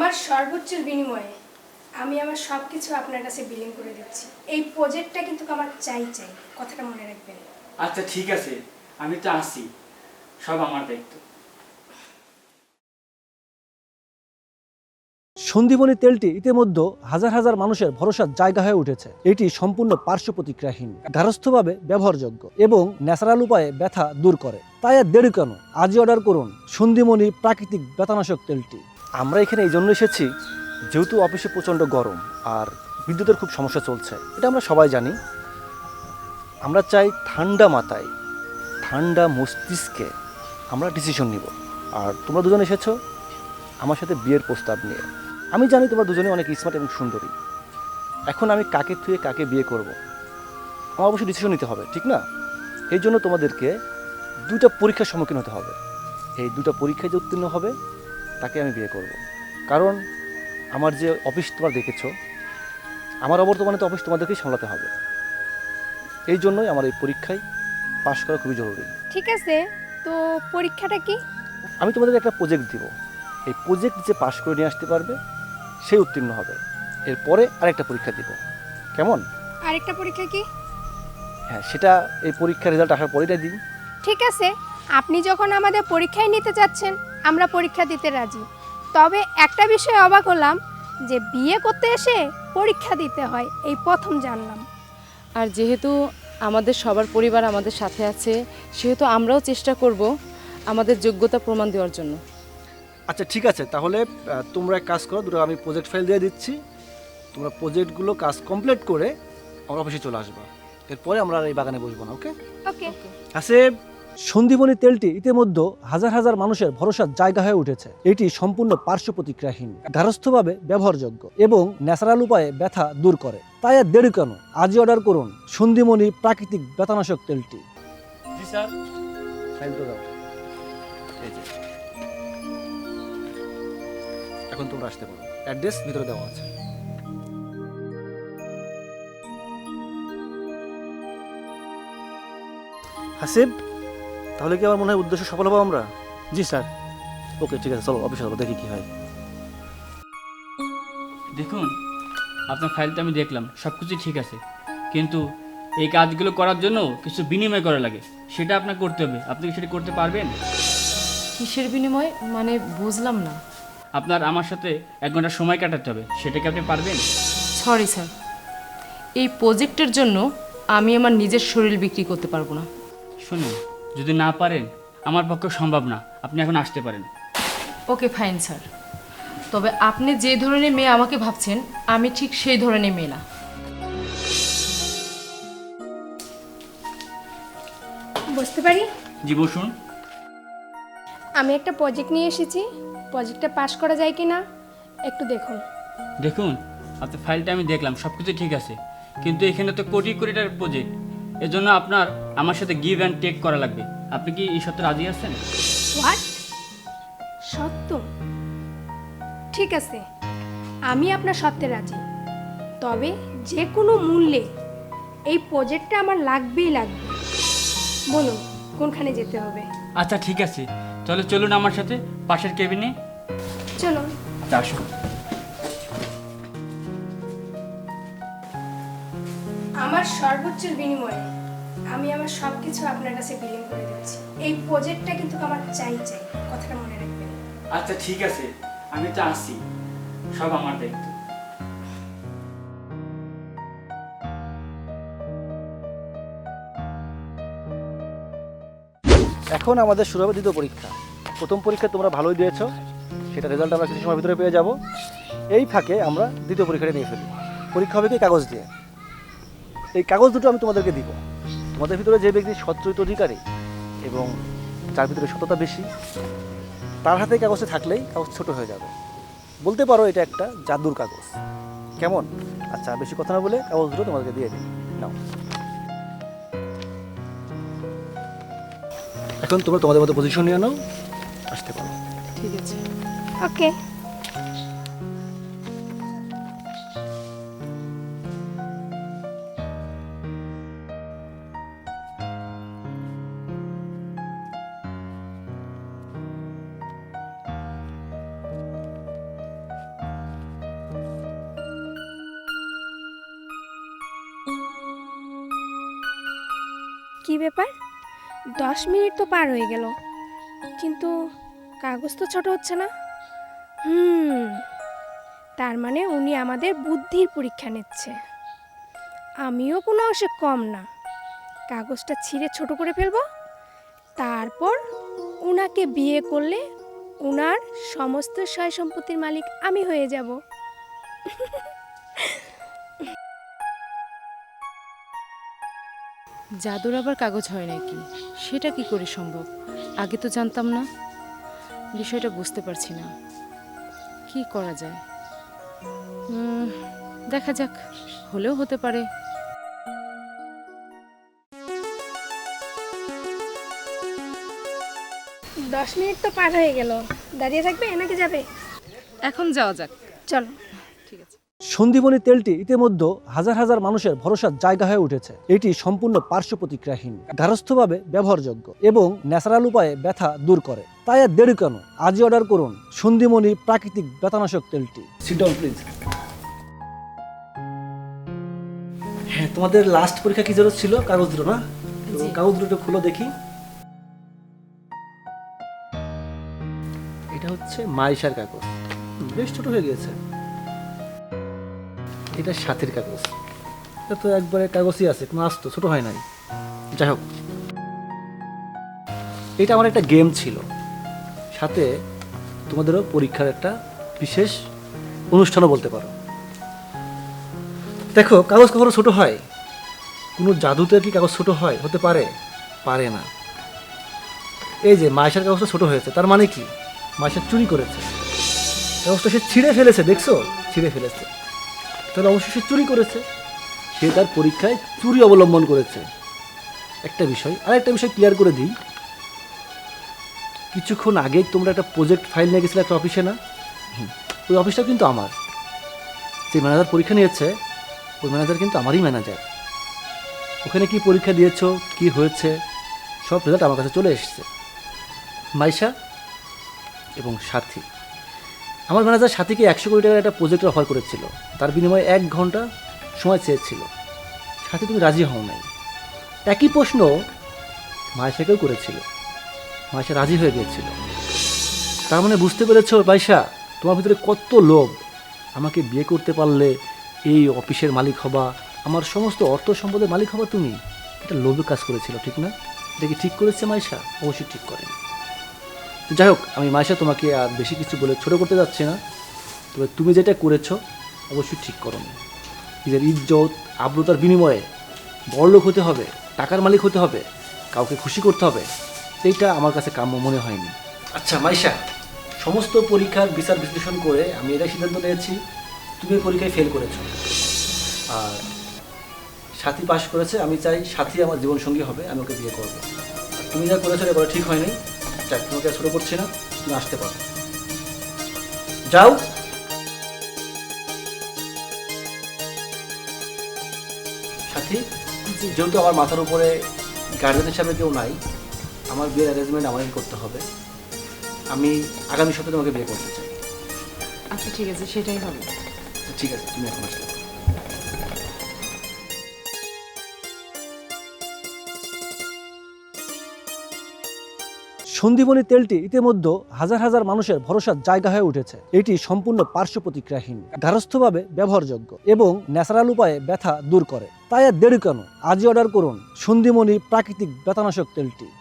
আমার সর্বোচ্চের বিনিময়ে আমি আমার সব কিছু আপনার কাছে বিলিং করে দিচ্ছি। এই প্রজেক্টটা কিন্তু আমার চাই চাই কথাটা মনে রাখবেন। আচ্ছা ঠিক আছে। আমি তো আসি সব আমার দায়িত্ব। সন্দীপনী তেলটি ইতিমধ্যে হাজার হাজার মানুষের ভরসার জায়গা হয়ে উঠেছে। এটি সম্পূর্ণ পার্শ্ব প্রতিক্রিয়াহীন গারস্থভাবে ব্যবহারযোগ্য এবং ন্যাচারাল উপায়ে ব্যথা দূর করে। তাই আর দেরি কেন? আজই অর্ডার করুন সন্দীমণি প্রাকৃতিক ব্যথানাশক তেলটি। আমরা এখানে এই জন্য এসেছি যেহেতু অফিসে প্রচণ্ড গরম আর বিদ্যুতের খুব সমস্যা চলছে। এটা আমরা সবাই জানি। আমরা চাই ঠান্ডা মাথায়, ঠান্ডা মস্তিষ্কে আমরা ডিসিশন নিব। আর তোমরা দুজন এসেছ আমার সাথে বিয়ের প্রস্তাব নিয়ে। আমি জানি তোমরা দুজনে অনেক স্মার্ট এবং সুন্দরী। এখন আমি কাকে থুয়ে কাকে বিয়ে করব? আমার অবশ্যই ডিসিশন নিতে হবে, ঠিক না? এই জন্য তোমাদেরকে দুটা পরীক্ষার সম্মুখীন হতে হবে। এই দুটা পরীক্ষায় যে উত্তীর্ণ হবে তাকে আমি বিয়ে করব। কারণ আমার যে অফিস তোমরা দেখেছ আমার অবর্তমানে তো অফিস তোমাদেরকেই সামলাতে হবে। এই জন্যই আমার এই পরীক্ষায় পাশ করা খুবই জরুরি। ঠিক আছে তো পরীক্ষাটা কি? আমি তোমাদেরকে একটা প্রজেক্ট দিব। এই প্রজেক্ট যে পাশ করে নিয়ে আসতে পারবে সে উত্তীর্ণ হবে। এরপরে আরেকটা পরীক্ষা দিব। কেমন? আরেকটা পরীক্ষা কি? হ্যাঁ সেটা এই পরীক্ষার রেজাল্ট আসার পরেই দিন ঠিক আছে আপনি যখন আমাদের পরীক্ষায় নিতে চাচ্ছেন আমরা পরীক্ষা দিতে রাজি। তবে একটা বিষয়ে অবাক হলাম যে বিয়ে করতে এসে পরীক্ষা দিতে হয় এই প্রথম জানলাম। আর যেহেতু আমাদের সবার পরিবার আমাদের সাথে আছে সেহেতু আমরাও চেষ্টা করব আমাদের যোগ্যতা প্রমাণ দেওয়ার জন্য। আচ্ছা ঠিক আছে। তাহলে তোমরা এক কাজ করো দুটো আমি প্রজেক্ট ফাইল দিয়ে দিচ্ছি। তোমরা প্রজেক্টগুলো কাজ কমপ্লিট করে আমার অফিসে চলে আসবা। এরপরে আমরা আর এই বাগানে বসবো না ওকে ওকে আসেব সন্দীপনী তেলটি ইতিমধ্যে হাজার হাজার মানুষের ভরসার জায়গা হয়ে উঠেছে। এটি সম্পূর্ণ পার্শ্ব প্রতিক্রিয়াহীন গারস্থভাবে ব্যবহারযোগ্য এবং ন্যাচারাল উপায়ে ব্যথা দূর করে। তাই আর দেরি কেন? আজই অর্ডার করুন সন্দীমণি প্রাকৃতিক ব্যথানাশক তেলটি। জি স্যার। ফাইলটা দাও। এই যে। এখন তোমরা আসতে পারো। অ্যাড্রেস ভিতরে দেওয়া আছে। হাসিব তাহলে কি আমার মনে হয় উদ্দেশ্য সফল হব আমরা? জি স্যার। ওকে ঠিক আছে চলো অফিসে যাব দেখি কি হয়। দেখুন আপনার ফাইলটা আমি দেখলাম সব কিছুই ঠিক আছে। কিন্তু এই কাজগুলো করার জন্য কিছু বিনিময় করা লাগে সেটা আপনার করতে হবে। আপনি কি সেটা করতে পারবেন? কিসের বিনিময়? মানে বুঝলাম না। আপনার আমার সাথে এক ঘণ্টা সময় কাটাতে হবে সেটা কি আপনি পারবেন? Sorry sir. এই প্রজেক্টের জন্য আমি আমার নিজের শরীর বিক্রি করতে পারব না। শুনুন যদি না পারেন আমার পক্ষে সম্ভব না। আপনি এখন আসতে পারেন। Okay fine sir. তবে আপনি যে ধরনের মেয়ে আমাকে ভাবছেন আমি ঠিক সেই ধরনের মেয়ে না। বুঝতে পারি? জি বসুন। আমি একটা প্রজেক্ট নিয়ে এসেছি। প্রজেক্টটা পাশ করা যায় কি না একটু দেখুন। দেখুন আপনার ফাইলটা আমি দেখলাম সব কিছু ঠিক আছে। কিন্তু এখানে তো কোটি কোটি টাকার প্রজেক্ট এজন্য আপনার আমার সাথে গিভ অ্যান্ড টেক করা লাগবে। আপনি কি এই সত্যি রাজি আছেন? হোয়াট সত্য? ঠিক আছে। আমি আপনার সত্যে রাজি। তবে যে কোনো মূল্যে এই প্রজেক্টটা আমার লাগবেই লাগবে। বলুন কোনখানে যেতে হবে? আচ্ছা ঠিক আছে। তাহলে চলুন আমার সাথে পাশের কেবিনে চলুন। আচ্ছা আসুন। আমার সর্বোচ্চের বিনিময়ে আমি আমার সব কিছু আপনার কাছে বিলিং করে দিচ্ছি এই প্রজেক্টটা কিন্তু আমার চাই চাই কথাটা মনে রাখবেন। আচ্ছা ঠিক আছে। আমি তো আসি সব আমার দায়িত্ব। এখন আমাদের শুরু হবে দ্বিতীয় পরীক্ষা। প্রথম পরীক্ষা তোমরা ভালোই দিয়েছ। সেটা রেজাল্ট আমরা কিছু সময়ের ভিতরে পেয়ে যাব। এই ফাঁকে আমরা দ্বিতীয় পরীক্ষাটা নিয়ে ফেলি। পরীক্ষা হবে কি কাগজ দিয়ে? এই কাগজ দুটো আমি তোমাদেরকে দিব। তোমাদের ভিতরে যে ব্যক্তি সচ্চরিত অধিকারী এবং যার ভিতরে সততা বেশি, তার হাতে কাগজে থাকলেই কাগজ ছোট হয়ে যাবে। বলতে পারো এটা একটা জাদুর কাগজ। কেমন? আচ্ছা বেশি কথা না বলে কাগজ দুটো তোমাদেরকে দিয়ে দিই। নাও। এখন তোমরা তোমাদের মতো পজিশন নিয়ে নাও, আসতে পারো। ঠিক আছে। ওকে। কি ব্যাপার? দশ মিনিট তো পার হয়ে গেল। কিন্তু কাগজ তো ছোট হচ্ছে না। হুম, তার মানে উনি আমাদের বুদ্ধির পরীক্ষা নিচ্ছে। আমিও কোনো অংশে কম না। কাগজটা ছিঁড়ে ছোট করে ফেলব। তারপর উনাকে বিয়ে করলে উনার সমস্ত সয় সম্পত্তির মালিক আমি হয়ে যাব। জাদুর আবার কাগজ হয় নাকি? সেটা কি করে সম্ভব? আগে তো জানতাম না। বিষয়টা বুঝতে পারছি না। কি করা যায়? দেখা যাক। হলেও হতে পারে। দশ মিনিট তো পার হয়ে গেল। দাঁড়িয়ে থাকবে? নাকি যাবে? এখন যাওয়া যাক। চলো। সন্দীপনী তেলটি ইতিমধ্যে হাজার হাজার মানুষের ভরসার জায়গা হয়ে উঠেছে। এটি সম্পূর্ণ পার্শ্ব প্রতিক্রিয়াহীন গার্হস্থ্যভাবে ব্যবহারযোগ্য এবং ন্যাচারাল উপায়ে ব্যথা দূর করে। তাই আর দেরি কেন? আজই অর্ডার করুন সন্দীমণি প্রাকৃতিক ব্যথানাশক তেলটি। সিডন প্লিজ হ্যাঁ তোমাদের লাস্ট পরীক্ষা কি জন্য ছিল? কাগজ দুটো না। কাগজ দুটো খুলো দেখি। এটা হচ্ছে মাইশার কাগজ। বেশ ছোট হয়ে গিয়েছে। এটা সাথের কাগজ। এটা তো একবারে কাগজই আছে, কোনো আসতো, ছোট হয় নাই। যাই হোক। এটা আমার একটা গেম ছিল। সাথে তোমাদেরও পরীক্ষার একটা বিশেষ অনুষ্ঠানও বলতে পারো। দেখো, কাগজ কখনো ছোট হয়? কোনো জাদুতে কি কাগজ ছোট হয়? হতে পারে? পারে না। এই যে মায়েশার কাগজটা ছোট হয়েছে, তার মানে কি? মায়েশা চুরি করেছে। কাগজটা সে ছিঁড়ে ফেলেছে, দেখছ? ছিঁড়ে ফেলেছে। তাহলে অবশ্যই সে চুরি করেছে। সে তার পরীক্ষায় চুরি অবলম্বন করেছে। একটা বিষয় আর একটা বিষয় ক্লিয়ার করে দিই। কিছুক্ষণ আগেই তোমরা একটা প্রজেক্ট ফাইল নিয়ে গেছিলে একটা অফিসে না? ওই অফিসটা কিন্তু আমার। যে ম্যানেজার পরীক্ষা নিয়েছে ওই ম্যানেজার কিন্তু আমারই ম্যানেজার ওখানে কি পরীক্ষা দিয়েছ কি হয়েছে সব রেজাল্ট আমার কাছে চলে এসেছে। মাইশা এবং সাথী। আমার ম্যানেজার সাথীকে একশো কোটি টাকার একটা প্রজেক্টের অফার করেছিল। তার বিনিময়ে এক ঘণ্টা সময় চেয়েছিল। সাথে, তুমি রাজি হও নাই। একই প্রশ্ন মায়েশাকেও করেছিল। মায়েশা রাজি হয়ে গিয়েছিল। তার মানে বুঝতে পেরেছ মাইশা তোমার ভিতরে কত লোভ। আমাকে বিয়ে করতে পারলে এই অফিসের মালিক হবা, আমার সমস্ত অর্থ সম্পদের মালিক হবা তুমি। এটা লোভে কাজ করেছিল, ঠিক না? এটা কি ঠিক করেছে মাইশা অবশ্যই ঠিক করেনি। যাই হোক আমি মাইশা তোমাকে আর বেশি কিছু বলে ছোট করতে যাচ্ছি না। তবে তুমি যেটা করেছ, অবশ্যই ঠিক করো নিজের ইজ্জত, আব্রতার বিনিময়ে বড়লোক হতে হবে, টাকার মালিক হতে হবে, কাউকে খুশি করতে হবে এইটা আমার কাছে কাম্য মনে হয়নি। আচ্ছা মাইশা, সমস্ত পরীক্ষার বিচার বিশ্লেষণ করে আমি এটাই সিদ্ধান্ত নিয়েছি, তুমি পরীক্ষায় ফেল করেছ। আর সাথী পাশ করেছে, আমি চাই সাথী আমার জীবনসঙ্গী হবে, আমি ওকে বিয়ে করব। তুমি যা করেছ, এটা করা ঠিক হয়নি। যাক তোমাকে ছোটো করছি না তুমি আসতে পারো। যাও। সাথী যেহেতু আমার মাথার উপরে গার্জেন হিসাবে কেউ নাই আমার বিয়ের অ্যারেঞ্জমেন্ট আমাকে করতে হবে। আমি আগামী সপ্তাহে তোমাকে বিয়ে করতে চাই। আচ্ছা ঠিক আছে সেটাই হবে। ঠিক আছে তুমি এখন আসতে পারো। সন্দীপনী তেলটি ইতিমধ্যে হাজার হাজার মানুষের ভরসার জায়গা হয়ে উঠেছে। এটি সম্পূর্ণ পার্শ্ব প্রতিক্রিয়াহীন, গার্হস্থ্যভাবে ব্যবহারযোগ্য এবং ন্যাচারাল উপায়ে ব্যথা দূর করে। তাই আর দেরি কেন? আজই অর্ডার করুন সন্ধিমণি প্রাকৃতিক ব্যথানাশক তেলটি।